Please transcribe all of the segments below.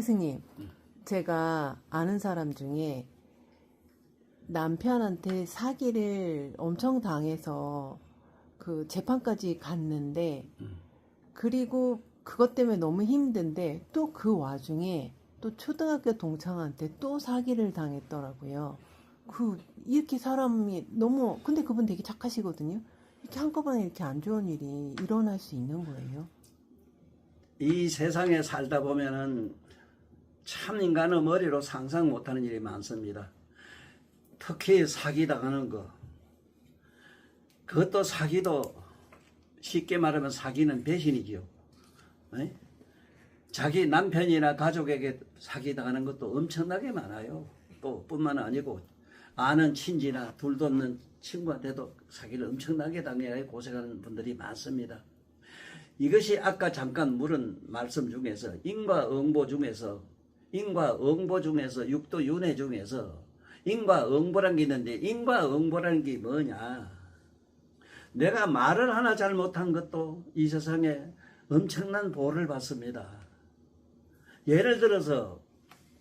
스님, 제가 아는 사람 중에 남편한테 사기를 엄청 당해서 그 재판까지 갔는데 그리고 그것 때문에 너무 힘든데 또 그 와중에 또 초등학교 동창한테 또 사기를 당했더라고요. 그 이렇게 사람이 너무 근데 그분 되게 착하시거든요. 이렇게 한꺼번에 이렇게 안 좋은 일이 일어날 수 있는 거예요. 이 세상에 살다 보면은 참 인간의 머리로 상상 못하는 일이 많습니다. 특히 사기 당하는 거. 그것도 사기도 쉽게 말하면 사기는 배신이지요. 에? 자기 남편이나 가족에게 사기 당하는 것도 엄청나게 많아요. 또 뿐만 아니고 아는 친지나 둘도 없는 친구한테도 사기를 엄청나게 당해 고생하는 분들이 많습니다. 이것이 아까 잠깐 물은 말씀 중에서 인과 응보 중에서 인과 응보 중에서 육도 윤회 중에서 인과 응보란 게 있는데 인과 응보라는 게 뭐냐? 내가 말을 하나 잘못한 것도 이 세상에 엄청난 보를 받습니다. 예를 들어서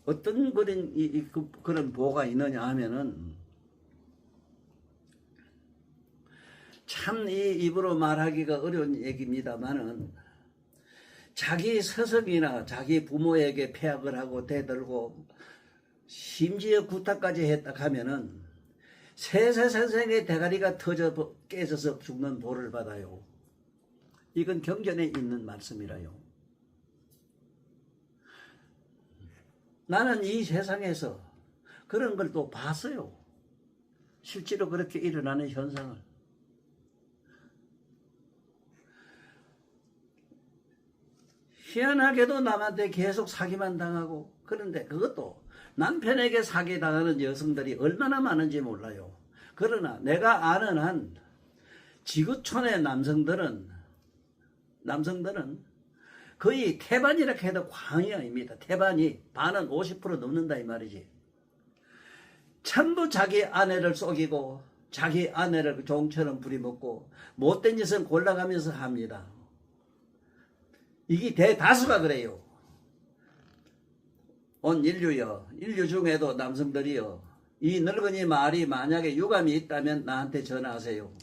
어떤 그런 그, 그런 보가 있느냐 하면은 참 이 입으로 말하기가 어려운 얘기입니다만은 자기 스승이나 자기 부모에게 폐악을 하고 대들고 심지어 구타까지 했다 하면은 세세 선생의 대가리가 터져 깨져서 죽는 보를 받아요. 이건 경전에 있는 말씀이라요. 나는 이 세상에서 그런 걸 또 봤어요. 실제로 그렇게 일어나는 현상을. 희한하게도 남한테 계속 사기만 당하고 그런데 그것도 남편에게 사기 당하는 여성들이 얼마나 많은지 몰라요. 그러나 내가 아는 한 지구촌의 남성들은 남성들은 거의 태반이라 해도 과언이 아닙니다. 태반이 반은 50% 넘는다 이 말이지. 전부 자기 아내를 속이고 자기 아내를 종처럼 부리먹고 못된 짓은 골라가면서 합니다. 이게 대다수가 그래요. 온 인류여, 인류 중에도 남성들이여, 이 늙은이 말이 만약에 유감이 있다면 나한테 전화하세요.